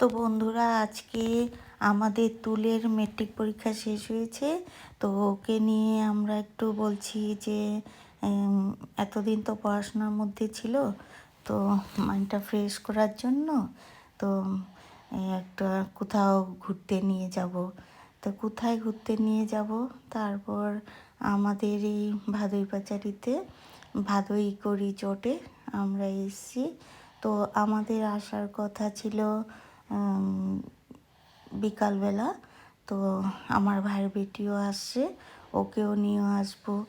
তো বন্ধুরা, আজকে আমাদের তুলের মেট্রিক পরীক্ষা শেষ হয়েছে। তো ওকে নিয়ে আমরা একটু বলছি যে এতদিন তো পড়াশোনার মধ্যে ছিল, তো মাইন্ডটা ফ্রেশ করার জন্য তো একটা কোথাও ঘুরতে নিয়ে যাব। তো কোথায় ঘুরতে নিয়ে যাব? তারপর আমাদের এই ভাদই পাচারিতে ভাদই করি চটে আমরা এসছি। তো আমাদের আসার কথা ছিল বিকালবেলা তো আমার ভাইয়ের বেটিও আসছে, ওকেও নিয়ে আসব।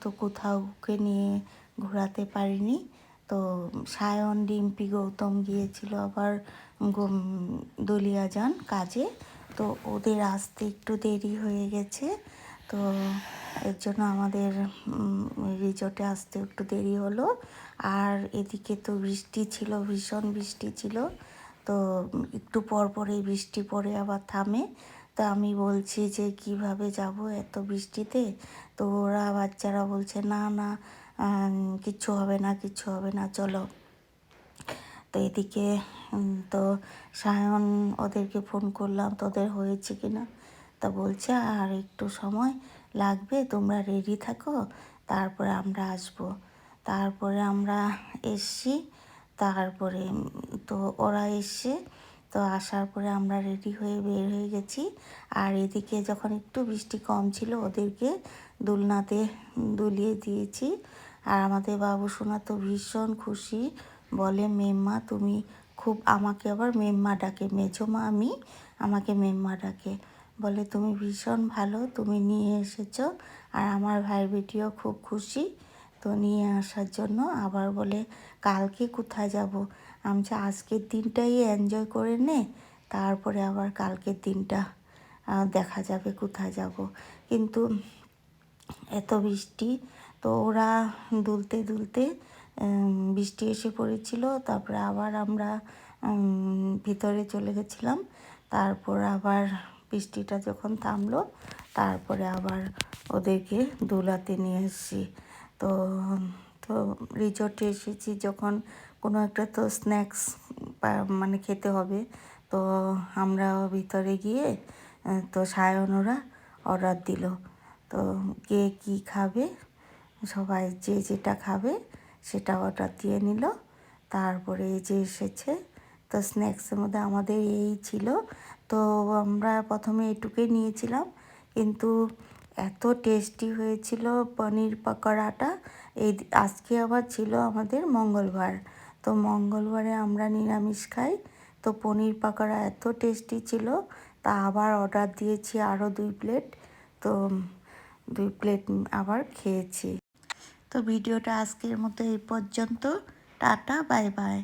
তো কোথাও ওকে নিয়ে ঘোরাতে পারিনি। তো সায়ন, ডিম্পি, গৌতম গিয়েছিল আবার গম- দলিয়াজান কাজে। তো ওদের আসতে একটু দেরি হয়ে গেছে। তো এর জন্য আমাদের রিজর্টে আসতে একটু দেরি হলো। আর এদিকে তো বৃষ্টি ছিল, ভীষণ বৃষ্টি ছিল। তো একটু পর পরে বৃষ্টি পড়ে আবার থামে। তো আমি বলছি যে, কীভাবে যাব এত বৃষ্টিতে? তো ওরা বাচ্চারা বলছে, না না কিচ্ছু হবে না, কিচ্ছু হবে না, চলো। তো এদিকে তো সায়ন ওদেরকে ফোন করলাম, তোদের হয়েছে কি না? তা বলছে, আর একটু সময় লাগবে, তোমরা রেডি থাকো, তারপরে আমরা আসব। তারপরে আমরা এসছি তারপরে তো ওরা এসছে তো আসার পরে আমরা রেডি হয়ে বের হয়ে গেছি। আর এদিকে যখন একটু বৃষ্টি কম ছিল, ওদেরকে দুলনাতে দুলিয়ে দিয়েছি। আর আমাদের বাবু সোনা তো ভীষণ খুশি। বলে, মেম্মা, তুমি খুব, আমাকে আবার মেম্মা ডাকে। মেজো মা আমি, আমাকে মেম্মা ডাকে। বলে, তুমি ভীষণ ভালো, তুমি নিয়ে এসেছ। আর আমার ভাই বেটিও খুব খুশি। তো নিয়ে আসার জন্য আবার বলে, কালকে কোথায় যাব? আমি যে আজকের দিনটাই এনজয় করে নে, তারপরে আবার কালকের দিনটা দেখা যাবে কোথায় যাব। কিন্তু এত বৃষ্টি, তো ওরা দুলতে দুলতে বৃষ্টি এসে পড়েছিল, তারপরে আবার আমরা ভিতরে চলে গেছিলাম, তারপর আবার বৃষ্টিটা যখন থামলো, তারপরে আবার ওদেরকে দোলাতে নিয়ে এসেছি। তো তো রিসোর্টে এসেছি যখন কোনো একটা তো স্ন্যাক্স মানে খেতে হবে। তো আমরা ভিতরে গিয়ে, তো সায়ন ওরা অর্ডার দিল। তো কে কী খাবে, সবাই যে যেটা খাবে সেটা অর্ডার দিয়ে নিল। তারপরে এই যে এসেছে, তো স্ন্যাক্সের মধ্যে আমাদের এই ছিল। তো আমরা প্রথমে এটুকুই নিয়েছিলাম। কিন্তু এত টেস্টি হয়েছিল পনির পকোড়াটা। এই আজকে আবার ছিল আমাদের মঙ্গলবার। তো মঙ্গলবারে আমরা নিরামিষ খাই। তো পনির পকোড়া এত টেস্টি ছিল, তা আবার অর্ডার দিয়েছি আরও দুই প্লেট। তো দুই প্লেট আবার খেয়েছি। তো ভিডিওটা আজকের মতো এই পর্যন্ত। Tata, bye bye.